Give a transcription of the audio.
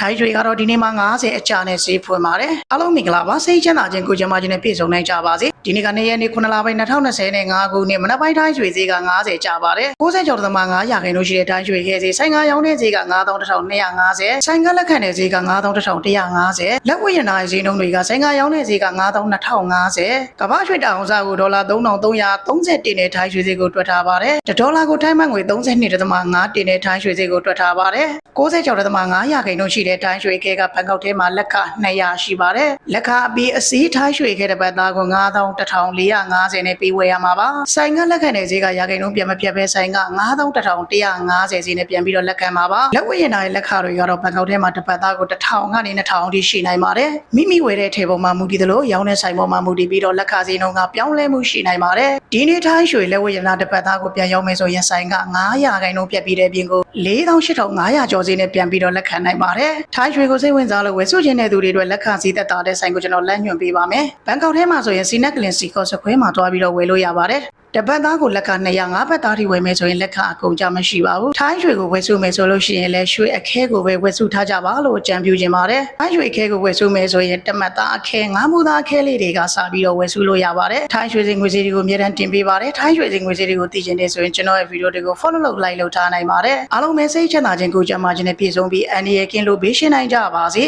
ထိုင်းရွှေကတော့ဒီနေ့မှ90အကြာနဲ့ဈေးဖွင့်ပါတယ်အားလုံးမင်္ဂလာပါစိတ်ချမ်းသာခြင်းကိုကြမ်းမာခြင်းနဲ့ပြည့်စုံနိုင်ကြပါစေဒီနေ့ကနေရက်နေ့9လပိုင်း2020နဲ့5ခုနှစ်မနက်ပိုင်းထိုင်းရွှေဈေးက90ကျပါတယ်60ကျော်သမ900ရာခိုင်နှုန်းရှိတဲ့ထိုင်းရွှေခဲဈေးဆိုင်ကရောင်းတဲ့ဈေးက9250ဆိုင်ကလက်ခံတဲ့ဈေးက9150လက်ဝတ်ရနာဈေးနှုန်းတွေကဆိုင်ကရောင်းတဲ့ဈေးက9250ကမ္ဘာရွှေတောင်စားကိုဒေါ်လာ3330တင်တဲ့ထိုင်းရွှေဈေးကိုတွက်ထားပါတယ်တဒေါ်လာကိုထိုင်းမန်ငွေ32.5တင်တဲ့ထိုင်းရွှေဈေးကိုတွက်ထားပါတယ်60ကျော်သမ900ရာခိုင်နှုန်းရှိတဲ့ထိုင်းရွှေခဲကဘန်ကောက်ထဲမှာလက်ခ200ရှိပါတယ်လက်ခအပြီးအစည်းထိုင်းရွှေခဲတစ်ပတ်သားကို9450နဲ့ပေးဝယ်ရမှာပါဆိုင်ကလက်ခံတဲ့ဈေးကရာခိုင်နှုန်းပြန်မပြတ်ပဲဆိုင်က9150ဈေးနဲ့ပြန်ပြီးတော့လက်ခံမှာပါလက်ဝတ်ရင်တိုင်းလက်ခတွေကတော့ဘန်ကောက်ထဲမှာတစ်ပတ်သားကို1000ကနေ2000အထိရှိနိုင်ပါတယ်မိမိဝယ်တဲ့ထေပေါ်မှာမူတည်သလိုရောင်းတဲ့ဆိုင်ပေါ်မှာမူတည်ပြီးတော့လက်ခဈေးနှုန်းကပြောင်းလဲမှုရှိနိုင်ပါတယ်ဒီနေ့ထိုင်းရွှေလက်ဝတ်ရင်သားတစ်ပတ်သားကိုပြန်ရောင်းမယ်ဆိုရင်ဆိုင်က900ခိုင်နှုန်းပြတ်ပြီးတဲ့ပြင်ကို48,500ကျော်ဈေးနဲ့ပြန်ပြီးတော့လက်ခံနိုင်ပါတယ်ထိုင်းရွှေကိုစိတ်ဝင်စားလို့ဝယ်စုခြင်းတဲ့သူတွေအတွက်လက်ခံဈေးသက်သာတဲ့ဆိုင်ကိုကျွန်တော်လမ်းညွှန်ပေးပါမယ်ဘန်ကောက်ထဲမှာဆိုရင်စီနက်ကလင်စီကော့စခွဲမှာတွားပြီးတော့ဝယ်လို့ရပါတယ်တပတ်သားကိုလက်ခ200ငါးပတ်သားထိဝယ်မယ်ဆိုရင်လက်ခအကုန်ကြမရှိပါဘူးထိုင်းရွှေကိုဝယ်စုမယ်ဆိုလို့ရှိရင်လည်းရွှေအခဲကိုပဲဝယ်စုထားကြပါလို့အကြံပြုခြင်းပါတယ်ထိုင်းရွှေအခဲကိုဝယ်စုမယ်ဆိုရင်တမတ်သားအခဲငါးမူသားအခဲလေးတွေကစပြီးတော့ဝယ်စုလို့ရပါတယ်ထိုင်းရွှေစင်ငွေစည်းတွေကိုအများတန်းတင်ပေးပါတယ်ထိုင်းရွှေစင်ငွေစည်းတွေကိုသိချင်တယ်ဆိုရင်ကျွန်တော်ရဲ့ဗီဒီယိုတွေကို follow လုပ် like လုပ်ထားနိုင်ပါတယ်အားလုံးပဲစိတ်ချမ်းသာခြင်းကိုကြမ်းမာခြင်းနဲ့ပြည့်စုံပြီးအန်ဒီရဲ့ကင်းလို့ဘေးရှင်းနိုင်ကြပါစေ